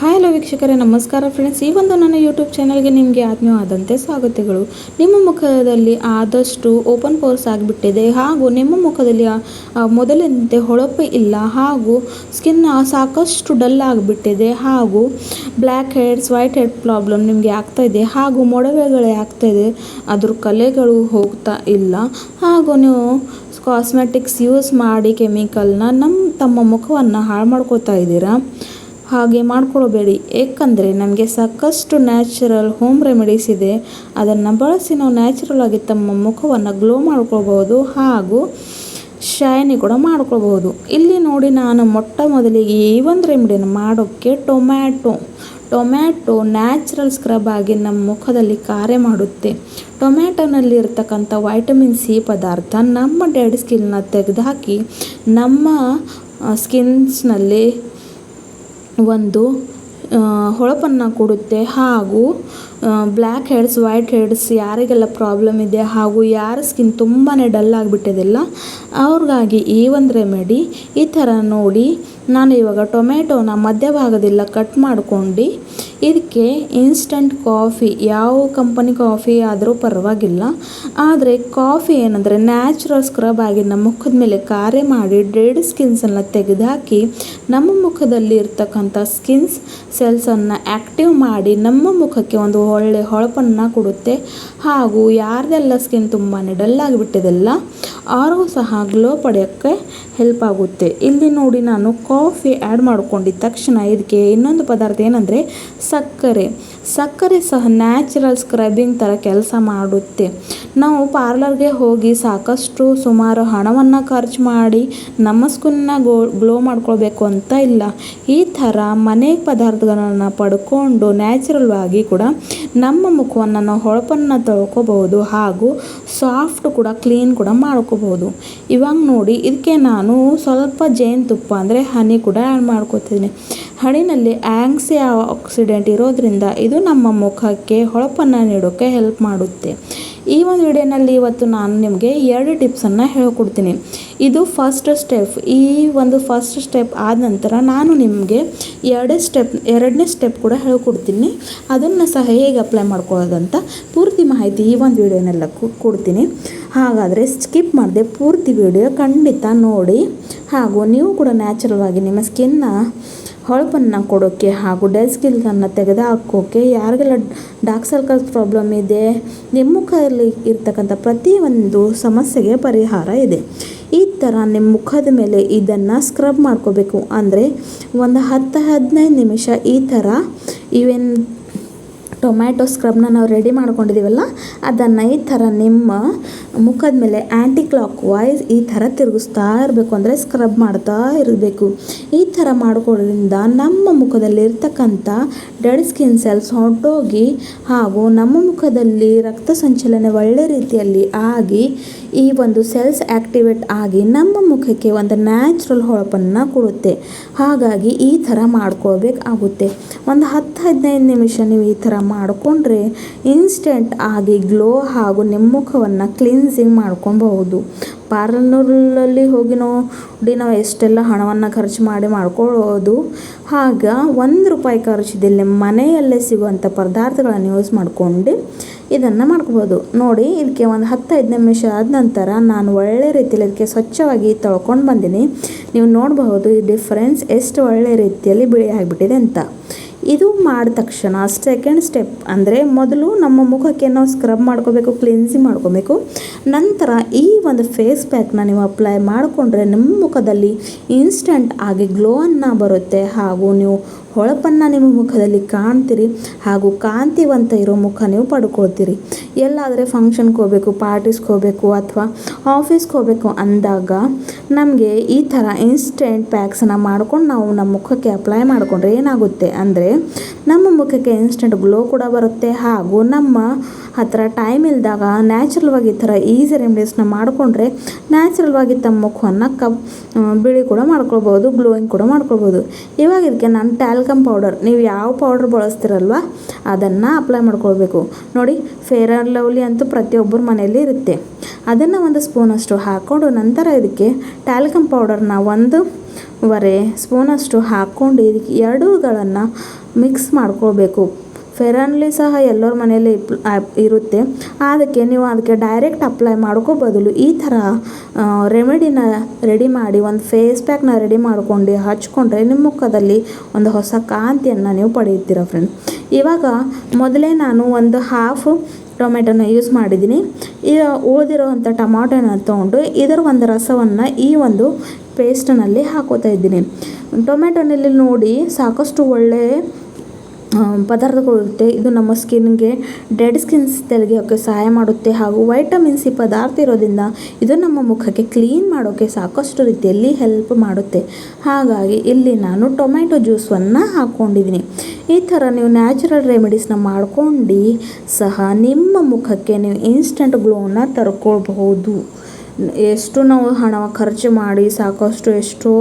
Hi hello ವೀಕ್ಷಕರೇ. ನಮಸ್ಕಾರ friends ಈ ಒಂದು ನನ್ನ ಯೂಟ್ಯೂಬ್ ಚಾನಲ್ಗೆ ನಿಮಗೆ ಆತ್ಮೀಯವಾದಂತೆ ಸ್ವಾಗತಗಳು. ನಿಮ್ಮ ಮುಖದಲ್ಲಿ ಆದಷ್ಟು ಓಪನ್ ಪೋರ್ಸ್ ಆಗಿಬಿಟ್ಟಿದೆ. ಹಾಗೂ ನಿಮ್ಮ ಮುಖದಲ್ಲಿ ಮೊದಲಿನಂತೆ ಹೊಳಪು ಇಲ್ಲ. ಹಾಗೂ ಸ್ಕಿನ್ ಸಾಕಷ್ಟು ಡಲ್ ಆಗಿಬಿಟ್ಟಿದೆ. ಹಾಗೂ black heads white head problem ನಿಮಗೆ ಆಗ್ತಾ ಇದೆ. ಹಾಗೂ ಮೊಡವೆಗಳೇ ಆಗ್ತಾ ಇದೆ. ಅದ್ರ ಕಲೆಗಳು ಹೋಗ್ತಾ ಇಲ್ಲ. ಹಾಗೂ ನೀವು ಕಾಸ್ಮೆಟಿಕ್ಸ್ ಯೂಸ್ ಮಾಡಿ ಕೆಮಿಕಲ್ನ ನಮ್ಮ ತಮ್ಮ ಮುಖವನ್ನು ಹಾಳು ಮಾಡ್ಕೋತಾ ಇದ್ದೀರಾ? ಹಾಗೆ ಮಾಡ್ಕೊಳ್ಬೇಡಿ. ಏಕೆಂದರೆ ನಮಗೆ ಸಾಕಷ್ಟು ನ್ಯಾಚುರಲ್ ಹೋಮ್ ರೆಮಿಡೀಸ್ ಇದೆ. ಅದನ್ನು ಬಳಸಿ ನಾವು ನ್ಯಾಚುರಲ್ ಆಗಿ ತಮ್ಮ ಮುಖವನ್ನು ಗ್ಲೋ ಮಾಡ್ಕೊಳ್ಬೋದು ಹಾಗೂ ಶೈನಿ ಕೂಡ ಮಾಡ್ಕೊಳ್ಬೋದು ಇಲ್ಲಿ ನೋಡಿ ನಾನು ಮೊಟ್ಟ ಮೊದಲಿಗೆ ಈ ಒಂದು ರೆಮಿಡಿನ ಮಾಡೋಕ್ಕೆ ಟೊಮ್ಯಾಟೊ. ಟೊಮ್ಯಾಟೊ ನ್ಯಾಚುರಲ್ ಸ್ಕ್ರಬ್ ಆಗಿ ನಮ್ಮ ಮುಖದಲ್ಲಿ ಕಾರ್ಯ ಮಾಡುತ್ತೆ. ಟೊಮ್ಯಾಟೊನಲ್ಲಿ ಇರ್ತಕ್ಕಂಥ ವೈಟಮಿನ್ ಸಿ ಪದಾರ್ಥ ನಮ್ಮ ಡೆಡ್ ಸ್ಕಿನ್ನ ತೆಗೆದುಹಾಕಿ ನಮ್ಮ ಸ್ಕಿನ್ಸ್ನಲ್ಲಿ ಒಂದು ಹೊಳಪನ್ನು ಕೊಡುತ್ತೆ. ಹಾಗೂ ಬ್ಲ್ಯಾಕ್ ಹೆಡ್ಸ್ ವೈಟ್ ಹೆಡ್ಸ್ ಯಾರಿಗೆಲ್ಲ ಪ್ರಾಬ್ಲಮ್ ಇದೆ ಹಾಗೂ ಯಾರ ಸ್ಕಿನ್ ತುಂಬಾ ಡಲ್ ಆಗಿಬಿಟ್ಟಿದೆಲ್ಲ ಅವ್ರಿಗಾಗಿ ಈ ಒಂದು ರೆಮಿಡಿ ಈ ಥರ ನೋಡಿ ನಾನು ಇವಾಗ ಟೊಮೆಟೋನ ಮಧ್ಯಭಾಗದೆಲ್ಲ ಕಟ್ ಮಾಡ್ಕೊಂಡು ಇದಕ್ಕೆ ಇನ್ಸ್ಟಂಟ್ ಕಾಫಿ ಯಾವ ಕಂಪನಿ ಕಾಫಿ ಆದರೂ ಪರವಾಗಿಲ್ಲ. ಆದರೆ ಕಾಫಿ ಏನಂದರೆ ನ್ಯಾಚುರಲ್ ಸ್ಕ್ರಬ್ ಆಗಿ ನಮ್ಮ ಮುಖದ ಮೇಲೆ ಕಾರ್ಯ ಮಾಡಿ ಡೆಡ್ ಸ್ಕಿನ್ಸನ್ನು ತೆಗೆದುಹಾಕಿ ನಮ್ಮ ಮುಖದಲ್ಲಿ ಇರ್ತಕ್ಕಂಥ ಸ್ಕಿನ್ಸ್ ಸೆಲ್ಸನ್ನು ಆ್ಯಕ್ಟಿವ್ ಮಾಡಿ ನಮ್ಮ ಮುಖಕ್ಕೆ ಒಂದು ಒಳ್ಳೆ ಹೊಳಪನ್ನು ಕೊಡುತ್ತೆ. ಹಾಗೂ ಯಾರ್ದೆಲ್ಲ ಸ್ಕಿನ್ ತುಂಬಾ ಡಲ್ ಆಗಿಬಿಟ್ಟಿದೆಲ್ಲ ಅವ್ರಿಗೂ ಸಹ ಗ್ಲೋ ಪಡೆಯೋಕ್ಕೆ ಹೆಲ್ಪ್ ಆಗುತ್ತೆ. ಇಲ್ಲಿ ನೋಡಿ ನಾನು ಕಾಫಿ ಆ್ಯಡ್ ಮಾಡ್ಕೊಂಡಿದ್ದ ತಕ್ಷಣ ಇದಕ್ಕೆ ಇನ್ನೊಂದು ಪದಾರ್ಥ ಏನಂದರೆ ಸಕ್ಕರೆ. ಸಕ್ಕರೆ ಸಹ ನ್ಯಾಚುರಲ್ ಸ್ಕ್ರಬಿಂಗ್ ಥರ ಕೆಲಸ ಮಾಡುತ್ತೆ. ನಾವು ಪಾರ್ಲರ್ಗೆ ಹೋಗಿ ಸಾಕಷ್ಟು ಸುಮಾರು ಹಣವನ್ನು ಖರ್ಚು ಮಾಡಿ ನಮ್ಮ ಸ್ಕಿನ್ನ ಗೋ ಗ್ಲೋ ಮಾಡ್ಕೊಳ್ಬೇಕು ಅಂತ ಇಲ್ಲ. ಈ ಥರ ಮನೆ ಪದಾರ್ಥಗಳನ್ನು ಪಡ್ಕೊಂಡು ನ್ಯಾಚುರಲ್ ಆಗಿ ಕೂಡ ನಮ್ಮ ಮುಖವನ್ನು ನಾವು ಹೊಳಪನ್ನು ತೊಳ್ಕೊಬಹುದು ಹಾಗೂ ಸಾಫ್ಟ್ ಕೂಡ ಕ್ಲೀನ್ ಕೂಡ ಮಾಡ್ಕೋಬಹುದು. ಇವಾಗ ನೋಡಿ ಇದಕ್ಕೆ ನಾನು ಸ್ವಲ್ಪ ಜೇನುತುಪ್ಪ ಅಂದರೆ ಹನಿ ಕೂಡ ಆ್ಯಡ್ ಮಾಡ್ಕೋತಿದ್ದೀನಿ ಹಣಿನಲ್ಲಿ ಆ್ಯಂಕ್ಸಿ ಆಕ್ಸಿಡೆಂಟ್ ಇರೋದ್ರಿಂದ ಇದು ನಮ್ಮ ಮುಖಕ್ಕೆ, ಹೊಳಪನ್ನು ನೀಡೋಕ್ಕೆ ಹೆಲ್ಪ್ ಮಾಡುತ್ತೆ. ಈ ಒಂದು ವಿಡಿಯೋನಲ್ಲಿ ಇವತ್ತು ನಾನು ನಿಮಗೆ ಎರಡು ಟಿಪ್ಸನ್ನು ಹೇಳ್ಕೊಡ್ತೀನಿ. ಇದು ಫಸ್ಟ್ ಸ್ಟೆಪ್ ಈ ಒಂದು ಫಸ್ಟ್ ಸ್ಟೆಪ್ ಆದ ನಂತರ ನಾನು ನಿಮಗೆ ಎರಡೇ ಸ್ಟೆಪ್ ಎರಡನೇ ಸ್ಟೆಪ್ ಕೂಡ ಹೇಳ್ಕೊಡ್ತೀನಿ. ಅದನ್ನು ಸಹ ಹೇಗೆ ಅಪ್ಲೈ ಮಾಡ್ಕೊಳ್ಳೋದಂತ ಪೂರ್ತಿ ಮಾಹಿತಿ ಈ ಒಂದು ವಿಡಿಯೋನೆಲ್ಲ ಕೊಡ್ತೀನಿ. ಹಾಗಾದರೆ ಸ್ಕಿಪ್ ಮಾಡದೆ ಪೂರ್ತಿ ವಿಡಿಯೋ ಖಂಡಿತ ನೋಡಿ. ಹಾಗೂ ನೀವು ಕೂಡ ನ್ಯಾಚುರಲ್ ಆಗಿ ನಿಮ್ಮ ಸ್ಕಿನ್ನ ಹೊಳಪನ್ನು ಕೊಡೋಕ್ಕೆ ಹಾಗೂ ಡೆಡ್ ಸ್ಕಿಲ್ಸನ್ನು ತೆಗೆದುಹಾಕೋಕ್ಕೆ ಯಾರಿಗೆಲ್ಲ ಡಾರ್ಕ್ ಸರ್ಕಲ್ಸ್ ಪ್ರಾಬ್ಲಮ್ ಇದೆ ನಿಮ್ಮ ಮುಖದಲ್ಲಿ ಇರ್ತಕ್ಕಂಥ ಪ್ರತಿಯೊಂದು ಸಮಸ್ಯೆಗೆ ಪರಿಹಾರ ಇದೆ. ಈ ಥರ ನಿಮ್ಮ ಮುಖದ ಮೇಲೆ ಇದನ್ನು ಸ್ಕ್ರಬ್ ಮಾಡ್ಕೋಬೇಕು. ಅಂದರೆ ಒಂದು ಹತ್ತು ಹದಿನೈದು ನಿಮಿಷ ಈ ಥರ ಇವೆನ್ ಟೊಮ್ಯಾಟೊ ಸ್ಕ್ರಬ್ನ ನಾವು ರೆಡಿ ಮಾಡ್ಕೊಂಡಿದ್ದೀವಲ್ಲ, ಅದನ್ನು ಈ ಥರ ನಿಮ್ಮ ಮುಖದ ಮೇಲೆ ಆ್ಯಂಟಿ ಕ್ಲಾಕ್ ವೈಸ್ ಈ ಥರ ತಿರುಗಿಸ್ತಾ ಇರಬೇಕು, ಅಂದರೆ ಸ್ಕ್ರಬ್ ಮಾಡ್ತಾ ಇರಬೇಕು. ಈ ಥರ ಮಾಡ್ಕೊಳ್ಳೋದ್ರಿಂದ ನಮ್ಮ ಮುಖದಲ್ಲಿ ಇರ್ತಕ್ಕಂಥ ಡೆಡ್ ಸ್ಕಿನ್ ಸೆಲ್ಸ್ ಹೊರಟೋಗಿ ಹಾಗೂ ನಮ್ಮ ಮುಖದಲ್ಲಿ ರಕ್ತ ಸಂಚಲನೆ ಒಳ್ಳೆ ರೀತಿಯಲ್ಲಿ ಆಗಿ ಈ ಒಂದು ಸೆಲ್ಸ್ ಆ್ಯಕ್ಟಿವೇಟ್ ಆಗಿ ನಮ್ಮ ಮುಖಕ್ಕೆ ಒಂದು ನ್ಯಾಚುರಲ್ ಹೊಳಪನ್ನು ಕೊಡುತ್ತೆ. ಹಾಗಾಗಿ ಈ ಥರ ಮಾಡ್ಕೊಳ್ಬೇಕಾಗುತ್ತೆ. ಒಂದು ಹತ್ತು ಹದಿನೈದು ನಿಮಿಷ ನೀವು ಈ ಥರ ಮಾಡಿಕೊಂಡ್ರೆ ಇನ್ಸ್ಟೆಂಟ್ ಆಗಿ ಗ್ಲೋ ಹಾಗೂ ನಿಮ್ಮ ಮುಖವನ್ನು ಕ್ಲೀನ್ಸಿಂಗ್ ಮಾಡ್ಕೊಬಹುದು ಪಾರ್ಲರಲ್ಲಿ ಹೋಗಿ ನೋಡಿ ನಾವು ಎಷ್ಟೆಲ್ಲ ಹಣವನ್ನು ಖರ್ಚು ಮಾಡಿ ಮಾಡ್ಕೊಳ್ಳೋದು. ಆಗ ಒಂದು ರೂಪಾಯಿ ಖರ್ಚಿದಲ್ಲಿ ಮನೆಯಲ್ಲೇ ಸಿಗುವಂಥ ಪದಾರ್ಥಗಳನ್ನು ಯೂಸ್ ಮಾಡಿಕೊಂಡು ಇದನ್ನು ಮಾಡ್ಕೋಬೋದು. ನೋಡಿ ಇದಕ್ಕೆ ಒಂದು ಹತ್ತು ಐದು ನಿಮಿಷ ಆದ ನಂತರ ನಾನು ಒಳ್ಳೆ ರೀತಿಯಲ್ಲಿ ಇದಕ್ಕೆ ಸ್ವಚ್ಛವಾಗಿ ತೊಳ್ಕೊಂಡು ಬಂದೀನಿ. ನೀವು ನೋಡಬಹುದು ಈ ಡಿಫ್ರೆನ್ಸ್ ಎಷ್ಟು ಒಳ್ಳೆ ರೀತಿಯಲ್ಲಿ ಬಿಳಿ ಆಗಿಬಿಟ್ಟಿದೆ ಅಂತ. ಇದು ಮಾಡಿದ ತಕ್ಷಣ ಸೆಕೆಂಡ್ ಸ್ಟೆಪ್ ಅಂದರೆ ಮೊದಲು ನಮ್ಮ ಮುಖಕ್ಕೆ ನಾವು ಸ್ಕ್ರಬ್ ಮಾಡ್ಕೋಬೇಕು, ಕ್ಲಿನ್ಸಿಂಗ್ ಮಾಡ್ಕೋಬೇಕು. ನಂತರ ಈ ಒಂದು ಫೇಸ್ ಪ್ಯಾಕ್ನ ನೀವು ಅಪ್ಲೈ ಮಾಡಿಕೊಂಡ್ರೆ ನಿಮ್ಮ ಮುಖದಲ್ಲಿ ಇನ್ಸ್ಟಂಟ್ ಆಗಿ ಗ್ಲೋವನ್ನು ಬರುತ್ತೆ. ಹಾಗೂ ನೀವು ಹೊಳಪನ್ನು ನಿಮ್ಮ ಮುಖದಲ್ಲಿ ಕಾಣ್ತೀರಿ ಹಾಗೂ ಕಾಂತಿವಂತ ಇರೋ ಮುಖ ನೀವು ಪಡ್ಕೊಳ್ತೀರಿ. ಎಲ್ಲಾದರೆ ಫಂಕ್ಷನ್ಗೆ ಹೋಗಬೇಕು ಪಾರ್ಟೀಸ್ಗೆ ಹೋಗಬೇಕು ಅಥವಾ ಆಫೀಸ್ಗೆ ಹೋಗಬೇಕು ಅಂದಾಗ ನಮಗೆ ಈ ಥರ ಇನ್ಸ್ಟೆಂಟ್ ಪ್ಯಾಕ್ಸನ್ನು ಮಾಡ್ಕೊಂಡು ನಾವು ನಮ್ಮ ಮುಖಕ್ಕೆ ಅಪ್ಲೈ ಮಾಡಿಕೊಂಡ್ರೆ ಏನಾಗುತ್ತೆ ಅಂದರೆ ನಮ್ಮ ಮುಖಕ್ಕೆ ಇನ್ಸ್ಟೆಂಟ್ ಗ್ಲೋ ಕೂಡ ಬರುತ್ತೆ ಹಾಗೂ ನಮ್ಮ ಹತ್ರ ಟೈಮ್ ಇಲ್ದಾಗ ನ್ಯಾಚುರಲ್ವಾಗಿ ಈ ಥರ ಈಸಿ ರೆಮಿಡೀಸ್ನ ಮಾಡಿಕೊಂಡ್ರೆ ನ್ಯಾಚುರಲ್ವಾಗಿ ತಮ್ಮ ಮುಖವನ್ನು ಕಪ್ ಬಿಳಿ ಕೂಡ ಮಾಡ್ಕೊಳ್ಬೋದು ಗ್ಲೋಯಿಂಗ್ ಕೂಡ ಮಾಡ್ಕೊಳ್ಬೋದು. ಇವಾಗ ಇದಕ್ಕೆ ನಾನು ಟ್ಯಾಲ್ಕಮ್ ಪೌಡರ್ ನೀವು ಯಾವ ಪೌಡರ್ ಬಳಸ್ತಿರಲ್ವ, ಅದನ್ನು ಅಪ್ಲೈ ಮಾಡ್ಕೊಳ್ಬೇಕು. ನೋಡಿ ಫೇರ್ ಆ್ಯಂಡ್ ಲವ್ಲಿ ಅಂತೂ ಪ್ರತಿಯೊಬ್ಬರ ಮನೆಯಲ್ಲಿ ಇರುತ್ತೆ. ಅದನ್ನು ಒಂದು ಸ್ಪೂನಷ್ಟು ಹಾಕ್ಕೊಂಡು ನಂತರ ಇದಕ್ಕೆ ಟ್ಯಾಲ್ಕಮ್ ಪೌಡರ್ನ ಒಂದು ವರೆ ಸ್ಪೂನಷ್ಟು ಹಾಕ್ಕೊಂಡು ಇದಕ್ಕೆ ಎರಡೂಗಳನ್ನು ಮಿಕ್ಸ್ ಮಾಡ್ಕೊಳ್ಬೇಕು. ಫೆರನ್ಲಿ ಸಹ ಎಲ್ಲರ ಮನೆಯಲ್ಲಿ ಇರುತ್ತೆ. ಅದಕ್ಕೆ ನೀವು ಅದಕ್ಕೆ ಡೈರೆಕ್ಟ್ ಅಪ್ಲೈ ಮಾಡ್ಕೋ ಬದಲು ಈ ಥರ ರೆಮಿಡಿನ ರೆಡಿ ಮಾಡಿ, ಒಂದು ಫೇಸ್ ಪ್ಯಾಕ್ನ ರೆಡಿ ಮಾಡ್ಕೊಂಡು ಹಚ್ಕೊಂಡ್ರೆ ನಿಮ್ಮ ಮುಖದಲ್ಲಿ ಒಂದು ಹೊಸ ಕಾಂತಿಯನ್ನು ನೀವು ಪಡೆಯುತ್ತೀರ ಫ್ರೆಂಡ್ ಇವಾಗ ಮೊದಲೇ ನಾನು ಒಂದು ಹಾಫ್ ಟೊಮೆಟೊನ ಯೂಸ್ ಮಾಡಿದ್ದೀನಿ. ಈಗ ಉಳಿದಿರೋವಂಥ ಟೊಮಾಟೊನ ತೊಗೊಂಡು ಇದರ ಒಂದು ರಸವನ್ನು ಈ ಒಂದು ಪೇಸ್ಟ್ನಲ್ಲಿ ಹಾಕೋತಾ ಇದ್ದೀನಿ. ಟೊಮೆಟೊನಲ್ಲಿ ನೋಡಿ ಸಾಕಷ್ಟು ಒಳ್ಳೆಯ ಪದಾರ್ಥಗಳಿರುತ್ತೆ ಇದು ನಮ್ಮ ಸ್ಕಿನ್ಗೆ ಡೆಡ್ ಸ್ಕಿನ್ಸ್ ತೆಗೆಯೋಕ್ಕೆ ಸಹಾಯ ಮಾಡುತ್ತೆ ಹಾಗೂ ವೈಟಮಿನ್ ಸಿ ಪದಾರ್ಥ ಇರೋದ್ರಿಂದ ಇದು ನಮ್ಮ ಮುಖಕ್ಕೆ ಕ್ಲೀನ್ ಮಾಡೋಕ್ಕೆ ಸಾಕಷ್ಟು ರೀತಿಯಲ್ಲಿ ಹೆಲ್ಪ್ ಮಾಡುತ್ತೆ. ಹಾಗಾಗಿ ಇಲ್ಲಿ ನಾನು ಟೊಮೆಟೊ ಜ್ಯೂಸನ್ನು ಹಾಕ್ಕೊಂಡಿದ್ದೀನಿ ಈ ಥರ ನೀವು ನ್ಯಾಚುರಲ್ ರೆಮಿಡೀಸ್ನ ಮಾಡ್ಕೊಂಡು ಸಹ ನಿಮ್ಮ ಮುಖಕ್ಕೆ ನೀವು ಇನ್ಸ್ಟೆಂಟ್ ಗ್ಲೋನ ತರ್ಕೊಳ್ಬಹುದು. ಎಷ್ಟು ನಾವು ಹಣ ಖರ್ಚು ಮಾಡಿ ಸಾಕಷ್ಟು ಎಷ್ಟೋ,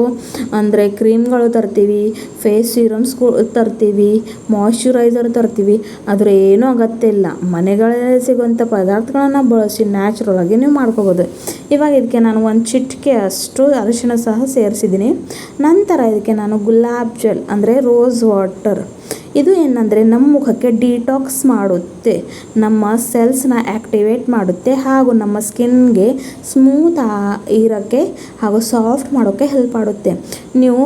ಅಂದರೆ ಕ್ರೀಮ್ಗಳು ತರ್ತೀವಿ, ಫೇಸ್ ಸೀರಮ್ಸ್ಗಳು ತರ್ತೀವಿ, ಮಾಯ್ಶ್ಚರೈಸರ್ ತರ್ತೀವಿ, ಆದರೆ ಏನೂ ಅಗತ್ಯ ಇಲ್ಲ. ಮನೆಗಳಲ್ಲೇ ಸಿಗುವಂಥ ಪದಾರ್ಥಗಳನ್ನು ಬಳಸಿ ನ್ಯಾಚುರಲ್ ಆಗಿ ನೀವು ಮಾಡ್ಕೋಬೋದು. ಇವಾಗ ಇದಕ್ಕೆ ನಾನು ಒಂದು ಚಿಟಿಕೆ ಅಷ್ಟು ಅರಿಶಿಣ ಸಹ ಸೇರಿಸಿದ್ದೀನಿ. ನಂತರ ಇದಕ್ಕೆ ನಾನು ಗುಲಾಬ್ ಜೆಲ್, ಅಂದರೆ ರೋಸ್ ವಾಟರ್. ಇದು ಏನಂದರೆ ನಮ್ಮ ಮುಖಕ್ಕೆ ಡಿಟಾಕ್ಸ್ ಮಾಡುತ್ತೆ, ನಮ್ಮ ಸೆಲ್ಸ್ನ ಆ್ಯಕ್ಟಿವೇಟ್ ಮಾಡುತ್ತೆ ಹಾಗೂ ನಮ್ಮ ಸ್ಕಿನ್ಗೆ ಸ್ಮೂತ್ ಇರೋಕ್ಕೆ ಹಾಗೂ ಸಾಫ್ಟ್ ಮಾಡೋಕ್ಕೆ ಹೆಲ್ಪ್ ಮಾಡುತ್ತೆ. ನೀವು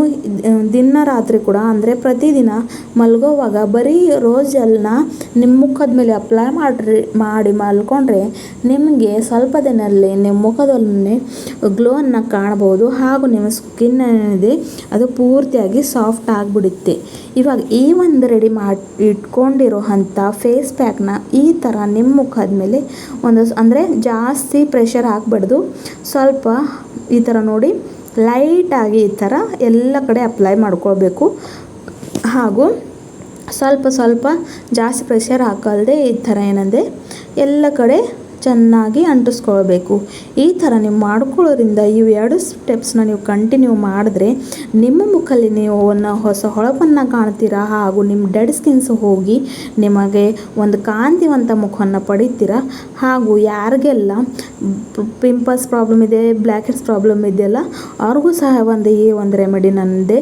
ದಿನ ರಾತ್ರಿ ಕೂಡ ಅಂದರೆ ಪ್ರತಿದಿನ ಮಲಗೋವಾಗ ಬರೀ ರೋಸ್ ನಿಮ್ಮ ಮುಖದ ಮೇಲೆ ಅಪ್ಲೈ ಮಾಡಿರಿ, ಮಾಡಿ ಮಲ್ಕೊಂಡ್ರೆ ನಿಮಗೆ ಸ್ವಲ್ಪ ದಿನದಲ್ಲಿ ನಿಮ್ಮ ಮುಖದಲ್ಲಿ ಗ್ಲೋವನ್ನು ಕಾಣ್ಬೋದು ಹಾಗೂ ನಿಮ್ಮ ಸ್ಕಿನ್ ಏನಿದೆ ಅದು ಪೂರ್ತಿಯಾಗಿ ಸಾಫ್ಟ್ ಆಗಿಬಿಡುತ್ತೆ. ಇವಾಗ ಈ ಒಂದು ರೆಡಿ ಮಾಡಿ ಇಟ್ಕೊಂಡಿರೋ ಅಂಥ ಫೇಸ್ ಪ್ಯಾಕ್ನ ಈ ಥರ ನಿಮ್ಮ ಮುಖದ ಮೇಲೆ ಒಂದು ಅಂದರೆ ಜಾಸ್ತಿ ಪ್ರೆಷರ್ ಹಾಕ್ಬಾರ್ದು. ಸ್ವಲ್ಪ ಈ ಥರ ನೋಡಿ ಲೈಟಾಗಿ ಈ ಥರ ಎಲ್ಲ ಕಡೆ ಅಪ್ಲೈ ಮಾಡ್ಕೊಳ್ಬೇಕು. ಹಾಗೂ ಸ್ವಲ್ಪ ಸ್ವಲ್ಪ ಜಾಸ್ತಿ ಪ್ರೆಷರ್ ಹಾಕಲ್ದೆ ಈ ಥರ ಏನಂದರೆ ಎಲ್ಲ ಕಡೆ ಚೆನ್ನಾಗಿ ಅಂಟಿಸ್ಕೊಳ್ಬೇಕು. ಈ ಥರ ನೀವು ಮಾಡ್ಕೊಳ್ಳೋದ್ರಿಂದ ಇವು ಎರಡು ಸ್ಟೆಪ್ಸ್ನ ನೀವು ಕಂಟಿನ್ಯೂ ಮಾಡಿದ್ರೆ ನಿಮ್ಮ ಮುಖದಲ್ಲಿ ನೀವು ಒಂದು ಹೊಸ ಹೊಳಪನ್ನು ಕಾಣ್ತೀರಾ ಹಾಗೂ ನಿಮ್ಮ ಡೆಡ್ ಸ್ಕಿನ್ಸ್ ಹೋಗಿ ನಿಮಗೆ ಒಂದು ಕಾಂತಿವಂತ ಮುಖವನ್ನು ಪಡಿತೀರಾ ಹಾಗೂ ಯಾರಿಗೆಲ್ಲ ಪಿಂಪಲ್ಸ್ ಪ್ರಾಬ್ಲಮ್ ಇದೆ ಬ್ಲ್ಯಾಕ್ ಹೆಡ್ಸ್ ಪ್ರಾಬ್ಲಮ್ ಇದೆಯಲ್ಲ, ಅವ್ರಿಗೂ ಸಹ ಒಂದು ಈ ಒಂದು ರೆಮಿಡಿ ನನ್ನದೇ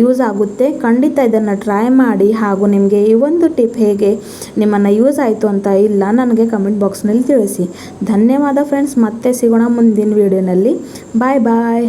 ಯೂಸ್ ಆಗುತ್ತೆ. ಖಂಡಿತ ಇದನ್ನು ಟ್ರೈ ಮಾಡಿ ಹಾಗೂ ನಿಮಗೆ ಈ ಒಂದು ಟಿಪ್ ಹೇಗೆ ನಿಮ್ಮನ್ನು ಯೂಸ್ ಆಯಿತು ಅಂತ ಇಲ್ಲ, ನನಗೆ ಕಮೆಂಟ್ ಬಾಕ್ಸ್ನಲ್ಲಿ ತಿಳಿಸಿ. ಧನ್ಯವಾದ ಫ್ರೆಂಡ್ಸ್ ಮತ್ತೆ ಸಿಗೋಣ ಮುಂದಿನ ವೀಡಿಯೋನಲ್ಲಿ ಬಾಯ್ ಬಾಯ್